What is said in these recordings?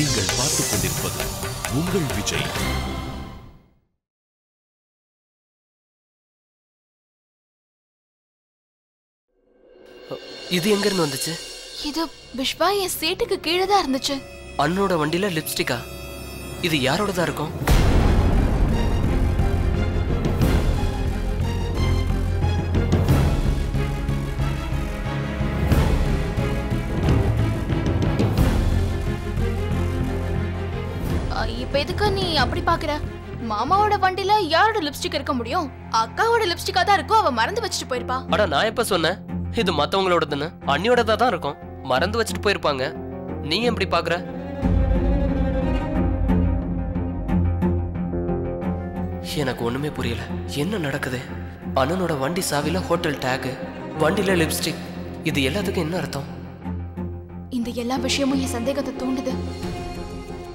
நீங்கள் பார்த்துக் கொண்டிருப்பது உங்கள் விஜய். இது எங்க இருந்து வந்துச்சு? இது விஷ்வா என் சீட்டுக்கு கீழே தான் இருந்துச்சு. அண்ணனோட வண்டியில லிப்ஸ்டிக்கா இது யாரோடதா இருக்கும்? எதுக்கு நீ அப்படி பாக்குற? மாமாவோட வண்டில யாரோட லிப்ஸ்டிக் இருக்க முடியும்? அக்காவோட லிப்ஸ்டிக்கா தான் இருக்கும் அவ மறந்து வச்சுட்டு போயிருப்பா. அட நான் எப்ப சொன்னேன்? இது மத்தவங்களோடதுன்னு. அண்ணியோடதா தான் இருக்கும். மறந்து வச்சுட்டு போயிருப்பாங்க. நீ எப்படி பாக்குற? எனக்கு ஒண்ணுமே புரியல. என்ன நடக்குது? அண்ணனோட வண்டி சாவில ஹோட்டல் டேக் வண்டியில லிப்ஸ்டிக் இது எல்லாத்துக்கும் என்ன அர்த்தம்? இந்த எல்லா விஷயமும் என் சந்தேகத்தை தூண்டுது.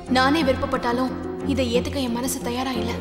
நானே விருப்பப்பட்டாலும் இதை ஏத்துக்க என் மனசு தயாரா இல்லை.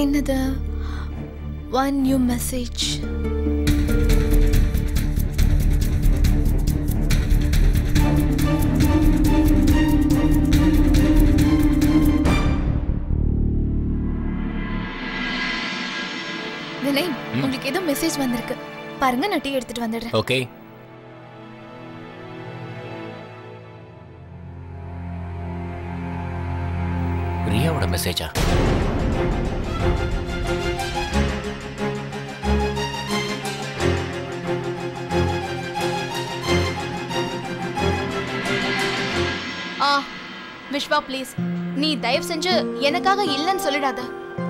என்னது? ஒன் நியூ மெசேஜ் வினய் உங்களுக்கு ஏதோ மெசேஜ் வந்திருக்கு. பாருங்க நான் டீ எடுத்துட்டு வந்துடுறேன். ஓகே. ரியாவோட மெசேஜா விஷ்வா ப்ளீஸ் நீ தயவு செஞ்சு எனக்காக இல்லைன்னு சொல்லிடாத.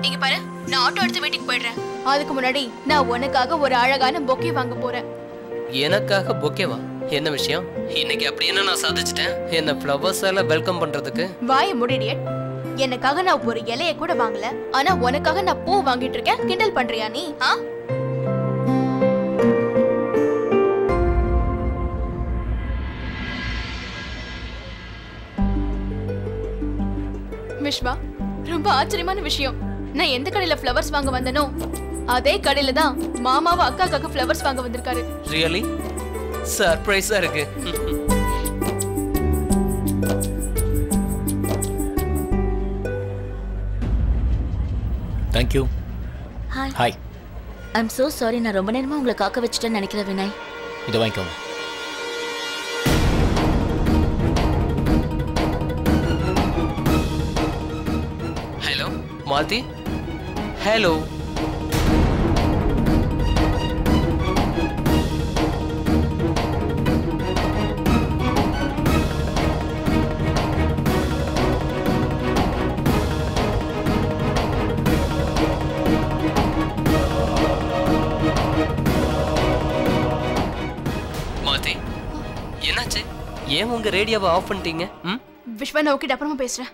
இங்க பாரு நான் ஆட்டோ எடுத்து வீட்டுக்கு போயிடுறேன். அதுக்கு முன்னாடி நான் உனக்காக ஒரு அழகான பொக்கே வாங்க போறேன். எனக்காக பொக்கேவா? என்ன விஷயம்? இன்னைக்கு அப்படி என்ன நான் சாதிச்சிட்டேன்? என்ன ஃப்ளவர்ஸால வெல்கம் பண்றதுக்கு? வாய முடிடியட் எனக்காக நான் ஒரு இலைய கூட வாங்கல. ஆனா உனக்காக நான் பூ வாங்கிட்டு இருக்கேன். கிண்டல் பண்றியா நீ? ஆ? விஷ்வா ரொம்ப ஆச்சரியமான விஷயம். நான் எந்த கடையில ஃப்ளவர்ஸ் வாங்க வந்தனோ அதே கடையில தான் மாமாவும் அக்காக்காக ஃப்ளவர்ஸ் வாங்க வந்திருக்காரு. ரியலி சர்ப்ரைஸா இருக்கு. Thank you hi hi I'm so sorry நான் ரொம்ப நேரமா உங்களை காக்க வச்சுட்டேன்னு நினைக்கிறேன் வினய். இதை வாங்கிக்கோங்க. ஹலோ மாலதி ஹலோ உங்க ரேடியோவை ஆஃப் பண்ணிட்டீங்க? ம்? விஷ்வா நான் உங்ககிட்ட அப்புறமா பேசுறேன்.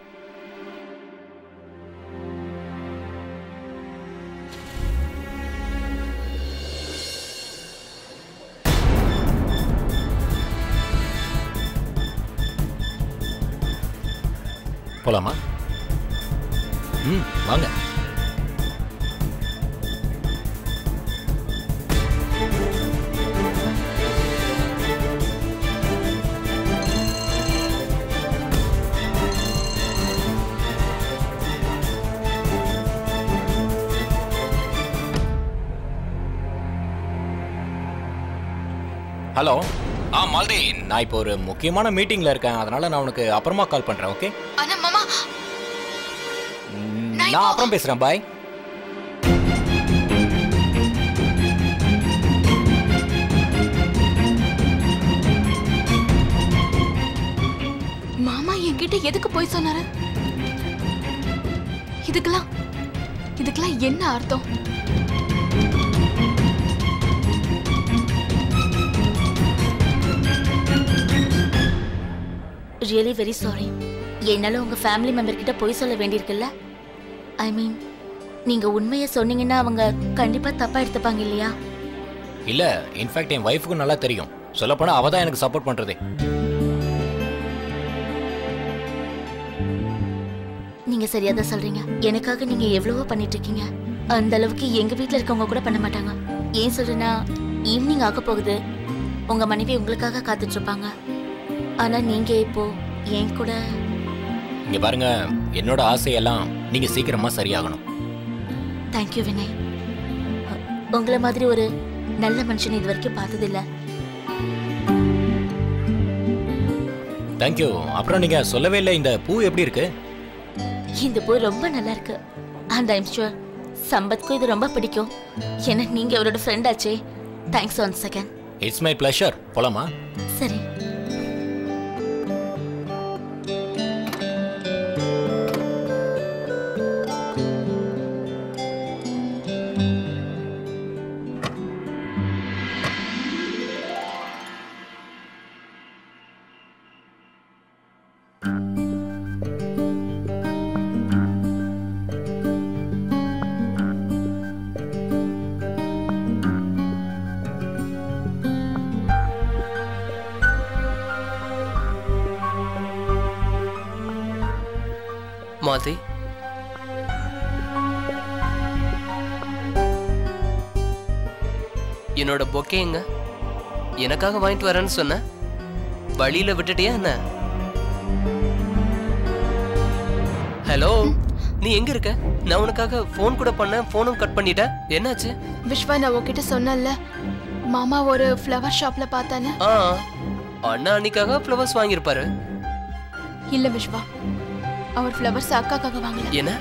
போலாமா? ம் வாங்க. ஹலோ. ஆ மாலதி நான் இப்போ ஒரு முக்கியமான மீட்டிங்ல இருக்கேன். அதனால நான் உனக்கு அப்புறமா கால் பண்றேன் ஓகே அண்ணா மாமா. நான் அப்புறம் பேசுறேன் பாய் மாமா என்கிட்ட எதுக்கு போய் சொன்னாரு? இதுக்கெல்லாம் இதுக்கெல்லாம் என்ன அர்த்தம்? ரியலி வெரி சாரி என்னால உங்க ஃபேமிலி மெம்பர் கிட்ட போய் சொல்ல வேண்டியிருக்குல்ல? ஐ மீன் நீங்க உண்மையை சொன்னீங்கன்னா அவங்க கண்டிப்பா தப்பா எடுத்துப்பாங்க இல்லையா? இல்ல இன்ஃபேக்ட் என் ஒய்ஃபுக்கும் நல்லா தெரியும். சொல்லப்போனா அவ தான் எனக்கு சப்போர்ட் பண்றதே. நீங்க சரியா தான் சொல்றீங்க. எனக்காக நீங்க எவ்வளவோ பண்ணிட்டு இருக்கீங்க அந்த அளவுக்கு எங்க வீட்ல இருக்கவங்க கூட பண்ண மாட்டாங்க. ஏன் சொல்றேன்னா ஈவினிங் ஆக போகுது. உங்க மனைவி உங்களுக்காக காத்துட்டு இருப்பாங்க. ஆனா நீங்க இப்போ என் கூட இங்க பாருங்க என்னோட ஆசையெல்லாம் நீங்க சீக்கிரமா சரியாகணும். தேங்க்யூ வினய் அ, உங்களை மாதிரி ஒரு நல்ல மனுஷன் இது வரைக்கும் பார்த்ததில்ல. தேங்க்யூ அப்புறம் நீங்க சொல்லவே இல்லை இந்த பூ எப்படி இருக்கு? இந்த பூ ரொம்ப நல்லா இருக்கு. அண்ட் ஐம் ஷுர் சம்பத்க்கும் இது ரொம்ப பிடிக்கும். ஏன்னா நீங்க அவரோட ஃப்ரெண்ட் ஆச்சே. Thanks one second it's my pleasure போலாமா? சரி. என்னோட பொக்கே எங்க? எனக்காக வாங்கிட்டு வரேன்னு சொன்ன? வழியில விட்டுட்டியா என்ன? ஹலோ நீ எங்க இருக்க? நான் உனக்காக ஃபோன் கூட பண்ணேன் ஃபோனும் கட் பண்ணிட்ட என்னாச்சு? விஸ்வா நான் உன்கிட்ட சொன்னேன்ல. மாமா ஒரு ஃப்ளவர் ஷாப்ல பார்த்தானே? ஆ அண்ணா அன்னைக்காக ஃப்ளவர்ஸ் வாங்கியிருப்பாரு. இல்ல விஸ்வா அவர் ஃப்ளவர்ஸ் அக்காக்காக வாங்கல. என்ன?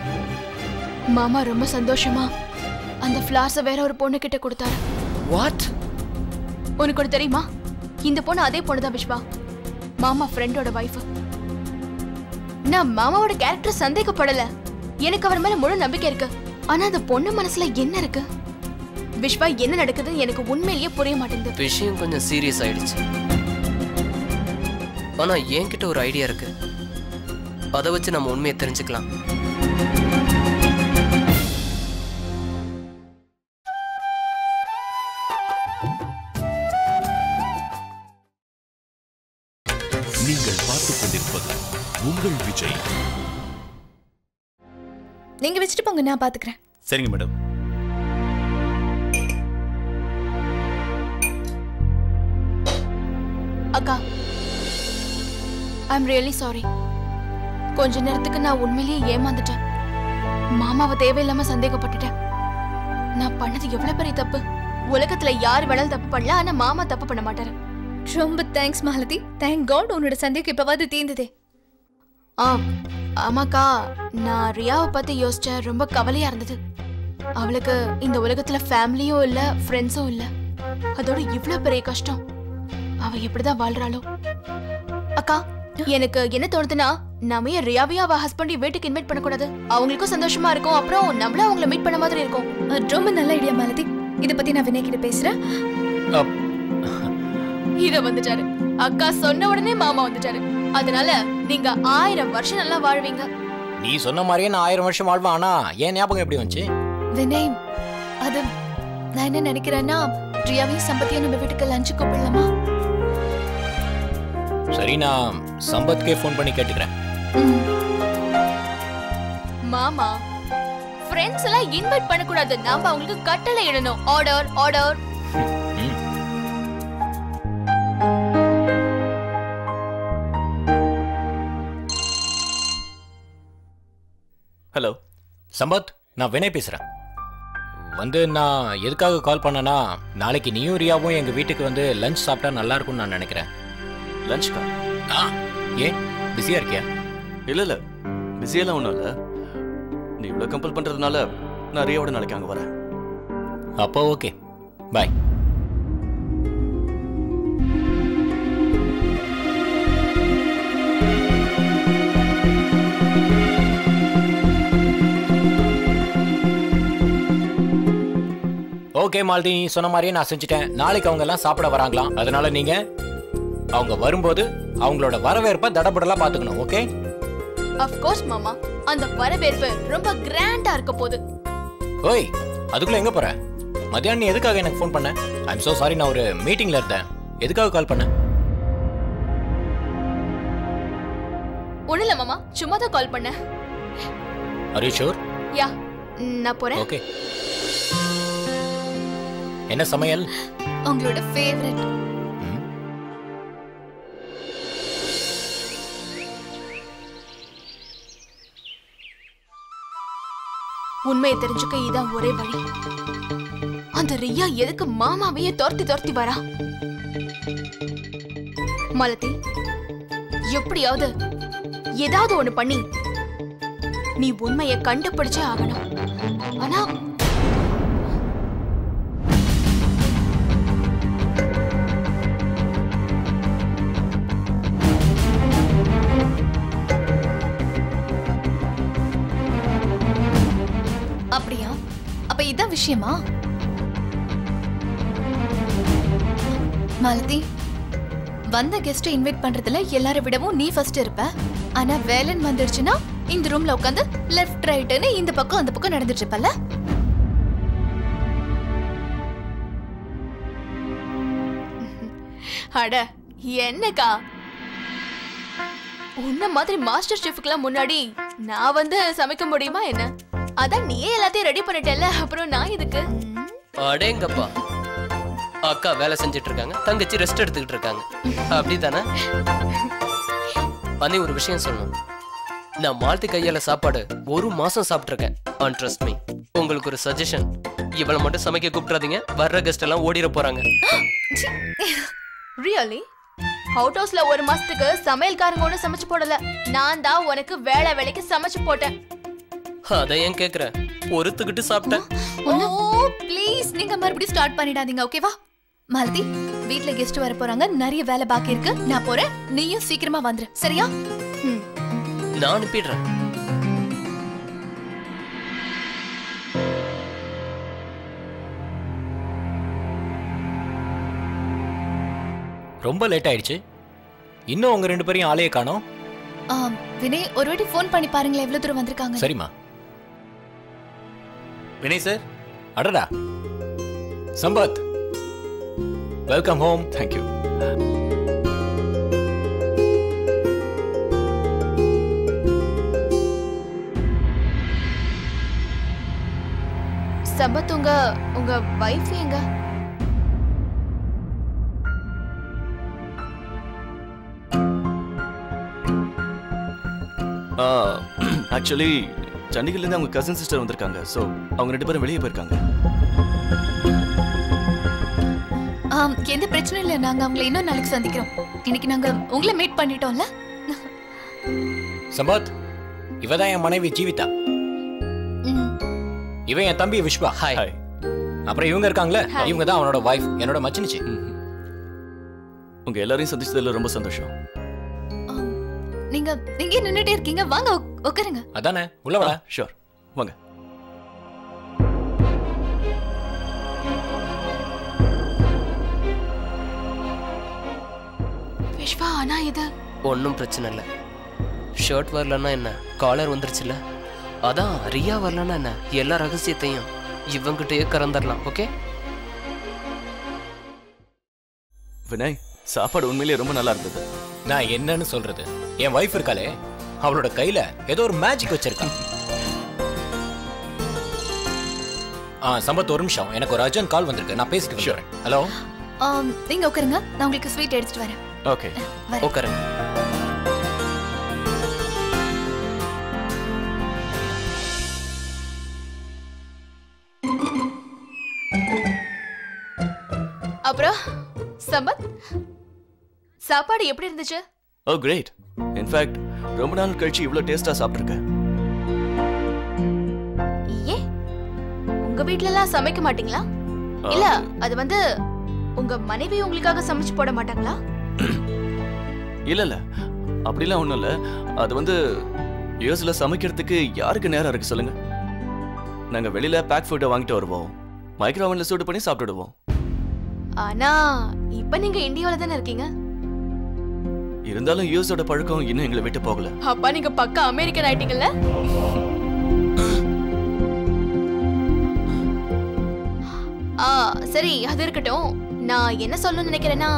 மாமா ரொம்ப சந்தோஷமா அந்த ஃப்ளார்ஸை வேற ஒரு பொண்ணு கிட்ட கொடுத்தாரு. வாட் உனக்கு ஒரு தெரியுமா? இந்த பொண்ணு அதே பொண்ணு தான் விஸ்வா மாமா ஃப்ரெண்டோட வைஃப் நான் மாமாவோட கேரக்டர் சந்தேகப்படல. எனக்கு அவர் மேல முழு நம்பிக்கை இருக்கு. ஆனா அந்த பொண்ணு மனசுல என்ன இருக்கு? விஸ்வா என்ன நடக்குதுன்னு எனக்கு உண்மையிலேயே புரிய மாட்டேங்குது. விஷயம் கொஞ்சம் சீரியஸ் ஆயிடுச்சு. ஆனா என்கிட்ட ஒரு ஐடியா இருக்கு. அதை வச்சு நம்ம உண்மையை தெரிஞ்சுக்கலாம். போங்க நான் பாத்துக்கிறேன். சரிங்க மேடம். அக்கா ஐம் ரியலி சாரி கொஞ்ச நேரத்துக்கு நான் உண்மையிலேயே ஏமாந்துட்டேன். மாமாவை தேவையில்லாம சந்தேகப்பட்டுட்டேன். நான் பண்ணது எவ்வளவு பெரிய தப்பு? உலகத்துல யார் வேணாலும் தப்பு பண்ணலாம் ஆனா மாமா தப்பு பண்ண மாட்டாரு. ரொம்ப தேங்க்ஸ் மாலதி தேங்க் காட் உன்னோட சந்தேகம் இப்பவாது தீர்ந்ததே. ஆ ஆமாக்கா நான் ரியாவை பத்தி யோசிச்சேன். ரொம்ப கவலையா இருந்தது. அவளுக்கு இந்த உலகத்துல ஃபேமிலியும் இல்ல ஃப்ரெண்ட்ஸும் இல்ல. அதோட இவ்ளோ பெரிய கஷ்டம். அவ எப்படிதான் வாழ்றாளோ. அக்கா எனக்கு என்ன தோணுதுன்னா நாம ஏன் ரியாவையும் அவ ஹஸ்பண்டையும் வீட்டுக்கு இன்வைட் பண்ணக்கூடாது? அவங்களுக்கும் சந்தோஷமா இருக்கும். அப்புறம் நம்மளும் அவங்கள மீட் பண்ண மாதிரி இருக்கும். ரொம்ப நல்ல ஐடியா மாலதி. இத பத்தி நான் வினய் கிட்ட பேசுறேன். ஹீரோ வந்துட்டாரு. அக்கா சொன்ன உடனே மாமா வந்துட்டாரு. அதனால நீங்க ஆயிரம் வருஷம் நல்லா வாழ்வீங்க. நீ சொன்ன மாதிரியே நான் ஆயிரம் வருஷம் வாழ்வேன். ஆனா ஏன் ஞாபகம் எப்படி வந்துச்சு? வினய் அது நான் என்ன நினைக்கிறேன்னா ரியாவையும் சம்பத்தியும் நம்ம வீட்டுக்கு லஞ்சு கூப்பிடலாமா? சரி நான் சம்பத்கே ஃபோன் பண்ணி கேட்டுக்கிறேன். மாமா ஃப்ரெண்ட்ஸ் எல்லாம் இன்வைட் பண்ண கூடாது நாம அவங்களுக்கு கட்டளை இடணும். ஆர்டர் ஆர்டர் சம்பத் நான் வினய் பேசுறேன். வந்து நான் எதுக்காக கால் பண்ணேன்னா நாளைக்கு நீயும் ரியாவும் எங்க வீட்டுக்கு வந்து லஞ்ச் சாப்பிட்டா நல்லா இருக்கும்னு நான் நினைக்கிறேன். லஞ்ச்க்கா ஆ. ஏன்? பிஸியா இருக்கியா? இல்லை இல்லை. பிஸியெல்லாம் ஒன்றும் இல்லை. நீ இவ்வளோ கம்பல் பண்ணுறதுனால நான் ரியாவோட நாளைக்கு அங்கே வரேன். அப்போ ஓகே பாய் ஓகே மாலதி நீ சொன்ன மாதிரியே நான் செஞ்சுட்டேன். நாளைக்கு அவங்க எல்லாம் சாப்பிட வராங்களாம் அதனால நீங்க அவங்க வரும்போது அவங்களோட வரவேற்பை தடபடலா பாத்துக்கணும் ஓகே? Of course மாமா. அந்த வரவேற்பு ரொம்ப கிராண்டா இருக்க போகுது. ஓய் அதுக்குள்ள எங்க போற? மத்தியானம் நீ எதுக்காக எனக்கு ஃபோன் பண்ண? ஐம் so சாரி நான் ஒரு மீட்டிங்ல இருந்தேன். எதுக்காக கால் பண்ண? ஒண்ணு இல்ல மாமா. சும்மா தான் கால் are you sure? யா நான் போறேன். ஓகே என்ன சமையல்? உங்களோட ஃபேவரட் உண்மையை தெரிஞ்சுக்க இதான் ஒரே வழி. அந்த ரியா எதுக்கு மாமாவையே துரத்தி துரத்தி வரா? மலதி எப்படியாவது ஏதாவது ஒண்ணு பண்ணி நீ உண்மையை கண்டுபிடிச்சே ஆகணும். ஆனா இதான் விஷயமா? மாலதி வந்த கெஸ்ட்டை இன்வைட் பண்றதுல எல்லாரை விடவும் நீ ஃபர்ஸ்ட் இருப்ப. ஆனா வேலன் வந்துடுச்சுன்னா இந்த ரூம்ல உட்காந்து லெஃப்ட் ரைட்னு இந்த பக்கம் அந்த பக்கம் நடந்துட்டு இருப்பல்ல? அட என்னக்கா? உன்ன மாதிரி மாஸ்டர் ஷெஃப்க்குலாம் முன்னாடி நான் வந்து சமைக்க முடியுமா என்ன? அதான் நீயே எல்லாத்தையும் ரெடி பண்ணிட்டல அப்புறம் நான் இதுக்கு அடேங்கப்பா. அக்கா வேலை செஞ்சுட்டு இருக்காங்க தங்கச்சி ரெஸ்ட் எடுத்துக்கிட்டு இருக்காங்க அப்படிதானே அண்ணி ஒரு விஷயம் சொல்லணும். நான் மாலத்தி கையால சாப்பாடு ஒரு மாசம் சாப்பிட்டிருக்கேன் ஆன் ட்ரஸ்ட் மீ உங்களுக்கு ஒரு சஜஷன் இவளை மட்டும் சமைக்க கூப்பிடாதீங்க வர்ற கெஸ்ட் எல்லாம் ஓடிட போறாங்க. ரியலி அவுட் ஹவுஸ்ல ஒரு மாசத்துக்கு சமையல்காரங்க ஒன்றும் சமைச்சு போடல. நான் தான் உனக்கு வேலை வேலைக்கு சமைச்சு போட்டேன். அதை ஏன் கேக்குற? ஒருத்துக்கிட்டு சாப்பிட்டேன் ஓ ப்ளீஸ் நீங்க மறுபடியும் ஸ்டார்ட் பண்ணிடாதீங்க ஓகேவா மாலதி வீட்ல கெஸ்ட் வர போறாங்க நிறைய வேலை பாக்கி இருக்கு. நான் போறேன். நீயும் சீக்கிரமா வந்துரு. சரியா. நான் அனுப்பிடுறேன் ரொம்ப லேட் ஆயிடுச்சு. இன்னும் உங்க ரெண்டு பேரையும் ஆளையே காணோம். வினய் ஒரு வாட்டி ஃபோன் பண்ணி பாருங்களேன் எவ்வளவு தூரம் வந்திருக்காங்க சரிம்மா. வினய் சார் அடடா. Sampath. Welcome home thank you Sampath உங்க உங்க வைஃப் எங்க? ஆக்சுவலி சண்டிகர்லேருந்து அவங்க கசின் சிஸ்டர் வந்திருக்காங்க. ஸோ அவங்க ரெண்டு பேரும் வெளியே போயிருக்காங்க. எந்த பிரச்சனையும் இல்ல. நாங்க அவங்களை இன்னும் நாளைக்கு சந்திக்கிறோம். இன்னைக்கு நாங்க உங்களை மீட் பண்ணிட்டோம்ல? சம்பத் இவ தான் என் மனைவி ஜீவிதா. இவன் என் தம்பி விஸ்வா ஹாய் ஹாய் அப்புறம் இவங்க இருக்காங்களே இவங்க தான் அவனோட வைஃப் என்னோட மச்சினிச்சு. உங்க எல்லாரையும் சந்திச்சதுல ரொம்ப சந்தோஷம். நீங்க நீங்க நின்னுட்டே இருக்கீங்க? வாங்க உட்காருங்க அதானே? உள்ள வர ஷூர் வாங்க. விஸ்வா ஆனா இது. ஒன்றும் பிரச்சனை இல்லை. ஷர்ட் வரலன்னா என்ன? காலர் வந்துருச்சுல்ல? அதான் ரியா வரலன்னா என்ன? எல்லா ரகசியத்தையும் இவங்கிட்டயே கறந்துடலாம் ஓகே வினய் சாப்பாடு உண்மையிலேயே ரொம்ப நல்லா இருந்தது. நான் என்னன்னு சொல்றது? என் வைஃப் இருக்காளே அவளோட கையில ஏதோ ஒரு மேஜிக் வச்சிருக்கா. ஆ சம்பத் ஒரு நிமிஷம். எனக்கு ஒரு அர்ஜென்ட் கால் வந்திருக்கு. நான் பேசிட்டு வந்துடுறேன். ஹலோ நீங்க உட்காருங்க. நான் உங்களுக்கு ஸ்வீட் எடுத்துட்டு வரேன். ஓகே உட்காருங்க. அப்புறம் சம்பத்? சாப்பாடு எப்படி இருந்துச்சு? ஓ கிரேட் இன்ஃபேக்ட் ரொம்ப நாள் கழிச்சு இவ்வளோ டேஸ்டா சாப்பிட்ருக்கேன் ஏன் உங்க வீட்ல எல்லாம் சமைக்க மாட்டீங்களா? இல்ல அது வந்து உங்க மனைவி உங்களுக்காக சமைச்சு போட மாட்டாங்களா? இல்ல இல்ல. அப்படிலாம் ஒன்றும் இல்லை. அது வந்து யூஎஸ்ல சமைக்கிறதுக்கு யாருக்கு நேரம் இருக்கு சொல்லுங்க. நாங்க வெளியில பேக் ஃபுட்டை வாங்கிட்டு வருவோம். மைக்ரோ ஓவன்ல சூடு பண்ணி சாப்பிட்டுடுவோம். ஆனா இப்ப நீங்க இந்தியாவில தானே இருக்கீங்க? இருந்தாலும் யூஎஸோட பழக்கம் இன்னும் எங்களை விட்டு போகல. அப்பா நீங்க பக்கா அமெரிக்கன் ஆயிட்டீங்கல்ல? ஆ சரி அது இருக்கட்டும். நான் என்ன சொல்லணும்னு நினைக்கிறேன்னா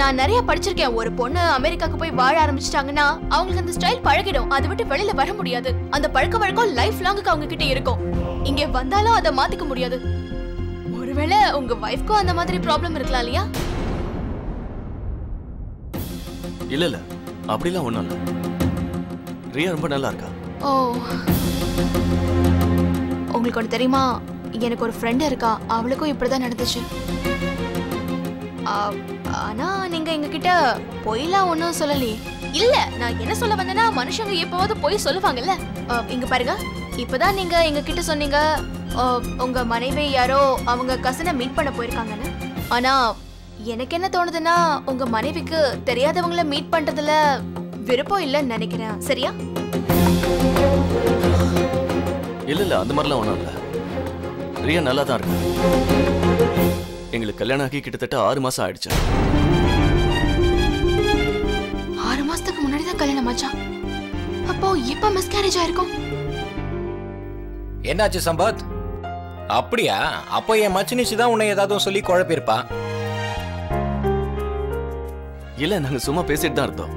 நான் நிறைய படிச்சிருக்கேன். ஒரு பொண்ணு அமெரிக்காக்கு போய் வாழ ஆரம்பிச்சிட்டாங்கன்னா அவங்களுக்கு அந்த ஸ்டைல் பழகிடும். அதை விட்டு வெளியில வர முடியாது. அந்த பழக்க வழக்கம் லைஃப் லாங்குக்கு அவங்க கிட்ட இருக்கும். இங்க வந்தாலும் அதை மாத்திக்க முடியாது. ஒருவேளை உங்க வைஃப்க்கும் அந்த மாதிரி ப்ராப்ளம் இருக்கலாம் இல்லையா? இல்ல இல்ல அப்படிலாம் ஒண்ணும் இல்ல. ரியா ரொம்ப நல்லா இருக்கா? ஓ. உங்களுக்கு ஒன்று தெரியுமா? எனக்கு ஒரு ஃப்ரெண்டு இருக்கா. அவளுக்கும் இப்படிதான் நடந்துச்சு. ஆனால் ஆனா நீங்க எங்ககிட்ட பொய்லாம் ஒன்றும் சொல்லலையே. இல்ல நான் என்ன சொல்ல வந்தேன்னா மனுஷங்க எப்போவாவது பொய் சொல்லுவாங்கல்ல. இங்கே இங்க பாருங்க. இப்பதான் நீங்க எங்க கிட்ட சொன்னீங்க ஆ, உங்க மனைவி யாரோ அவங்க கசனை மீட் பண்ண போயிருக்காங்கன்னு. ஆனா எனக்கு என்ன தோணுதுன்னா உங்க மனைவிக்கு தெரியாதவங்கள மீட் பண்றதுல விருப்பம் இல்லைன்னு நினைக்கிறேன். சரியா? இல்ல இல்ல அந்த மாதிரிலாம் ஒண்ணும் இல்ல. ரியா நல்லா தான் இருக்கா? எங்களுக்கு கல்யாணம் ஆகி கிட்டத்தட்ட ஆறு மாசம் ஆயிடுச்சு. ஆறு மாசத்துக்கு முன்னாடி தான் கல்யாணம் ஆச்சா? அப்போ எப்ப மிஸ்கேரேஜ் ஆயிருக்கும்? என்னாச்சு சம்பத்? அப்படியா? அப்போ என் மச்சினிச்சு தான் உன்னை ஏதாவது சொல்லி குழப்பியிருப்பா? இல்ல நாங்க சும்மா பேசிட்டு தான் இருந்தோம்.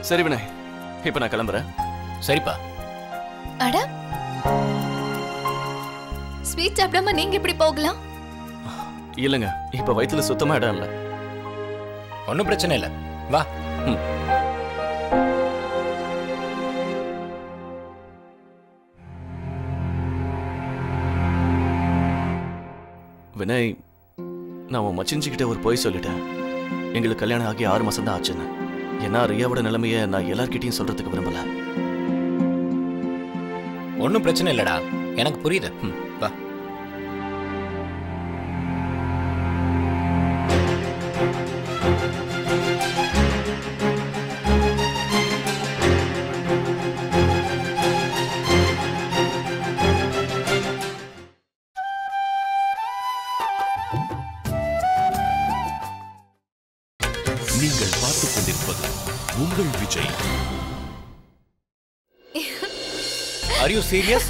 சரி வினய் இப்ப நான் கிளம்புறேன். சரிப்பா. அட. ஸ்வீட் சாப்பிடாம நீங்க இப்படி போகலாம்? இல்லைங்க இப்ப வயித்துல சுத்தமா இடம் இல்ல. ஒன்றும் பிரச்சனை இல்லை. வா. வினய் நான் உன் மச்சின்ஜி ஒரு பொய் சொல்லிட்டேன். எங்களுக்கு கல்யாணம் ஆகி ஆறு மாசம் தான் ஆச்சுன்னு. ஏன்னா ரியாவோட நிலைமையை நான் எல்லார்கிட்டயும் சொல்றதுக்கு விரும்பல. ஒன்றும் பிரச்சனை இல்லைடா. எனக்கு புரியுது. ம், உங்கள் விஜய். ஆர் யூ சீரியஸ்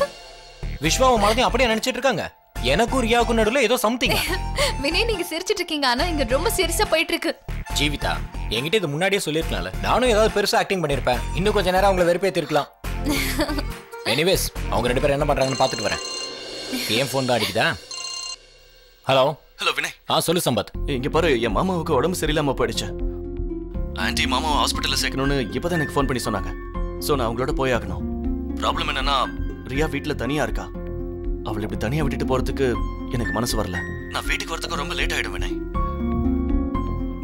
விஸ்வாவும் மனதையும் அப்படியே நினைச்சிட்டு இருக்காங்க. எனக்கும் ரியாவுக்கும் நடுவில் ஏதோ சம்திங் வினய் நீங்க சிரிச்சிட்டு இருக்கீங்க. ஆனா இங்க ரொம்ப சீரியஸா போயிட்டு இருக்கு ஜீவிதா என்கிட்ட இது முன்னாடியே சொல்லியிருக்கலாம்ல. நானும் ஏதாவது பெருசா ஆக்டிங் பண்ணியிருப்பேன் இன்னும் கொஞ்ச நேரம் அவங்கள வெறுப்பேற்றிருக்கலாம் எனிவேஸ் அவங்க ரெண்டு பேரும் என்ன பண்றாங்கன்னு பார்த்துட்டு வரேன். ஏன் ஃபோன் தான் அடிக்குதா? Hello hello Vinay. ஆ சொல்லு சம்பத். இங்க பாரு என் மாமாவுக்கு உடம்பு சரியில்லாம போயிடுச்சு. ஆன்ட்டி மாமாவை ஹாஸ்பிட்டல்ல சேர்க்கணும்னு இப்பதான் எனக்கு ஃபோன் பண்ணி சொன்னாங்க. சோ நான் அவங்களோட போய் ஆகணும். ப்ராப்ளம் என்னன்னா ரியா வீட்ல தனியா இருக்கா? அவளை இப்படி தனியா விட்டுட்டு போறதுக்கு எனக்கு மனசு வரல. நான் வீட்டுக்கு வரதுக்கு ரொம்ப லேட் ஆயிடும் வினய்.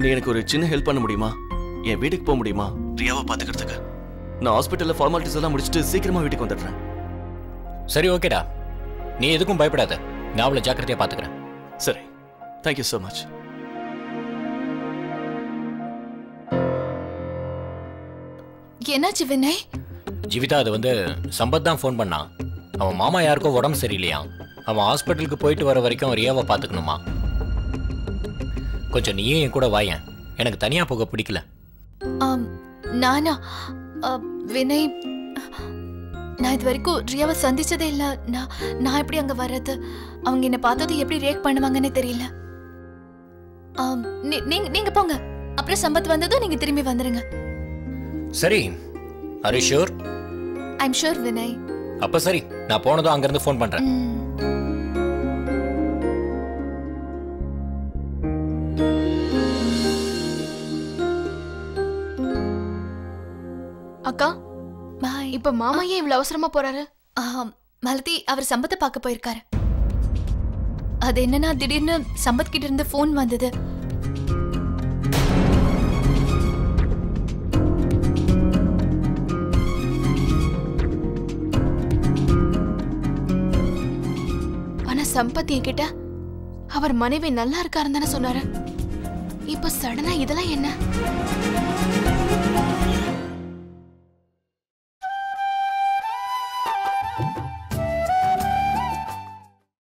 நீ எனக்கு ஒரு சின்ன ஹெல்ப் பண்ண முடியுமா? என் வீட்டுக்கு போக முடியுமா? ரியாவை பாத்துக்கிறதுக்கு நான் ஹாஸ்பிட்டல்ல ஃபார்மாலிட்டிஸ் எல்லாம் முடிச்சுட்டு சீக்கிரமா வீட்டுக்கு வந்துடுறேன். சரி ஓகேடா நீ எதுக்கும் பயப்படாத. நான் அவளை ஜாக்கிரதையா பார்த்துக்கிறேன். சரி. தேங்க்யூ ஸோ மச் என்னாச்சு வினய்? ஜீவிதா அது வந்து சம்பத் தான் ஃபோன் பண்ணான். அவன் மாமா யாருக்கோ உடம்பு சரியில்லையா? அவன் ஹாஸ்பிட்டலுக்கு போயிட்டு வர வரைக்கும் ரியாவை பார்த்துக்கணுமா? கொஞ்சம் நீயே என் கூட வாயேன். எனக்கு தனியா போக பிடிக்கல. நானா? வினய் நான் இது வரைக்கும் ரியாவை சந்திச்சதே இல்ல. நான் நான் எப்படி அங்க வர்றது? அவங்க என்ன பார்த்தது எப்படி ரியாக்ட் பண்ணுவாங்கன்னு தெரியல. நீங்க போங்க. அப்புறம் சம்பத் வந்ததும் நீங்க திரும்பி வந்துருங்க. சரி Hari sure I'm sure Vinay அப்ப சரி நான் போனதும் அங்கிருந்து ஃபோன் பண்றேன். அக்கா பாய் இப்ப மாமா ஏன் இவ்வளவு அவசரமா போறாரு? மலதி அவர் சம்பத்தை பார்க்க போயிருக்காரு. அது என்னன்னா திடீர்னு சம்பத் கிட்ட இருந்து ஃபோன் வந்தது. சம்பத் என்கிட்ட அவர் மனைவி நல்லா இருக்காருன்னு தானே சொன்னாரு. இப்ப சடனா இதெல்லாம் என்ன?